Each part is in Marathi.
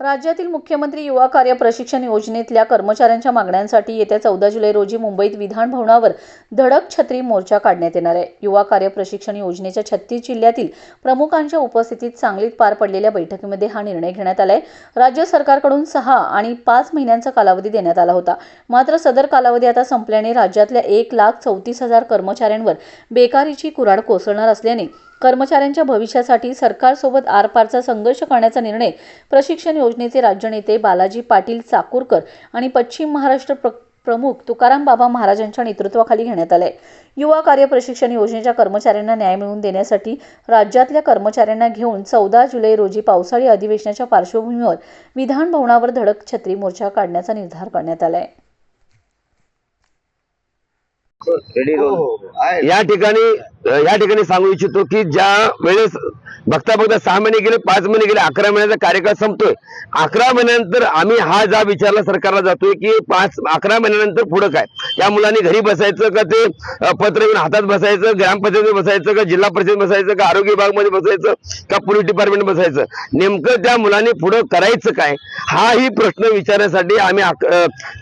राज्यातील मुख्यमंत्री युवा कार्य प्रशिक्षण योजनेतल्या कर्मचाऱ्यांच्या मागण्यांसाठी येत्या चौदा जुलै रोजी मुंबईत विधान भवनावर धडक छत्री मोर्चा काढण्यात येणार आहे. युवा कार्य प्रशिक्षण योजनेच्या छत्तीस जिल्ह्यातील प्रमुखांच्या उपस्थितीत सांगलीत पार पडलेल्या बैठकीमध्ये हा निर्णय घेण्यात आलाय. राज्य सरकारकडून सहा आणि पाच महिन्यांचा कालावधी देण्यात आला होता. मात्र सदर कालावधी आता संपल्याने राज्यातल्या एक लाख चौतीस हजार कर्मचाऱ्यांवर बेकारीची कुऱ्हाड कोसळणार असल्याने कर्मचाऱ्यांच्या भविष्यासाठी सरकारसोबत आरपारचा संघर्ष करण्याचा निर्णय प्रशिक्षण योजनेचे राज्य नेते बालाजी पाटील चाकूरकर आणि पश्चिम महाराष्ट्र प्र प्रमुख तुकाराम बाबा महाराजांच्या नेतृत्वाखाली घेण्यात आलाय. युवा कार्य प्रशिक्षण योजनेच्या कर्मचाऱ्यांना न्याय मिळवून देण्यासाठी राज्यातल्या कर्मचाऱ्यांना घेऊन चौदा जुलै रोजी पावसाळी अधिवेशनाच्या पार्श्वभूमीवर विधान भवनावर धडक छत्री मोर्चा काढण्याचा निर्धार करण्यात आलाय. हो, हो, हो. या ठिकाणी या ठिकाणी सांगू इच्छितो की ज्या वेळेस बघता बघता सहा महिने गेले पाच महिने गेले अकरा महिन्याचा कार्यकाळ संपतोय. अकरा महिन्यानंतर आम्ही हा जा विचारला सरकारला जातोय की पाच अकरा महिन्यानंतर पुढं काय? त्या मुलांनी घरी बसायचं का ते पत्र घेऊन हातात बसायचं ग्रामपंचायत बसायचं का जिल्हा परिषद बसायचं का आरोग्य विभागमध्ये बसायचं का पोलीस डिपार्टमेंट बसायचं? नेमकं त्या मुलांनी पुढं करायचं काय? हाही प्रश्न विचारण्यासाठी आम्ही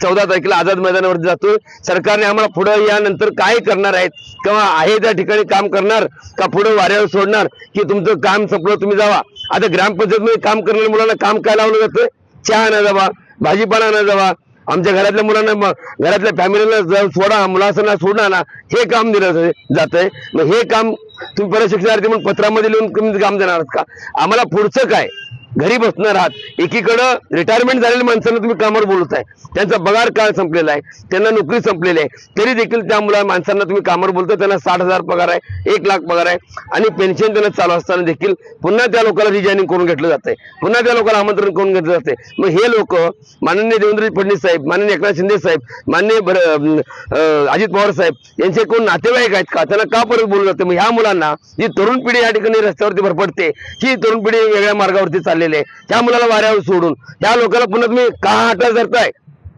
चौदा तारखेला आझाद मैदानावरती जातोय. सरकारने आम्हाला पुढं यानंतर काय करणार आहेत? किंवा आहे त्या ठिकाणी काम करणार का पुढे वाऱ्यावर सोडणार? की तुमचं काम संपलं तुम्ही जावा. आता ग्रामपंचायतमध्ये काम करणाऱ्या मुलांना काम काय लावलं जातं? चहा आणा जावा भाजीपाला आणा जावा. आमच्या घरातल्या मुलांना घरातल्या फॅमिलीला जाऊन सोडा मुलासांना सोडा ना. हे काम दिलं जातंय. मग हे काम तुम्ही प्रशिक्षणार्थी म्हणून पत्रामध्ये लिहून तुम्ही काम देणार आहात का? आम्हाला पुढचं काय? घरी बसणार आहात. एकीकडं रिटायरमेंट झालेल्या माणसांना तुम्ही कामावर बोलत आहे. त्यांचा पगार काळ संपलेला आहे. त्यांना नोकरी संपलेली आहे. तरी देखील त्या मुला माणसांना तुम्ही कामावर बोलता. त्यांना साठ हजार पगार आहे एक लाख पगार आहे. आणि पेन्शन त्यांना चालू असताना देखील पुन्हा त्या लोकांना रिजायनिंग करून घेतलं जातंय. पुन्हा त्या लोकांना आमंत्रण करून घेतलं जाते मग हे लोक माननीय देवेंद्र फडणवीस साहेब माननीय एकनाथ शिंदे साहेब माननीय अं, अजित पवार साहेब यांचे कोण नातेवाईक आहेत का? त्यांना का परत बोललं जातं? मग ह्या मुलांना जी तरुण पिढी या ठिकाणी रस्त्यावरती भरपडते ही तरुण पिढी वेगळ्या मार्गावरती चालली झालेले त्या मुलाला वाऱ्यावर सोडून. त्या लोकांना पुन्हा तुम्ही का हटा धरताय?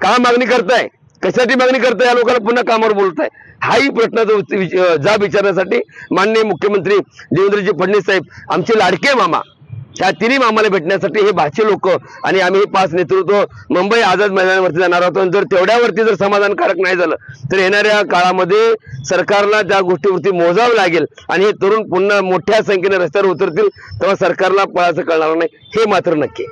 का मागणी करताय? कशाची मागणी करताय? या लोकांना पुन्हा कामावर बोलताय. हाही प्रश्नाचा जाब विचारण्यासाठी माननीय मुख्यमंत्री देवेंद्रजी फडणवीस साहेब आमचे लाडके मामा ह्या तिन्ही मामाला भेटण्यासाठी हे भाषे लोक आणि आम्ही हे पाच नेतृत्व मुंबई आझाद मैदानावरती जाणार आहोत. आणि जर तेवढ्यावरती जर समाधानकारक नाही झालं तर येणाऱ्या काळामध्ये सरकारला त्या गोष्टीवरती मोजावं लागेल आणि हे तरुण पुन्हा मोठ्या संख्येने रस्त्यावर उतरतील तेव्हा सरकारला पळाचं कळणार नाही. हे मात्र नक्की.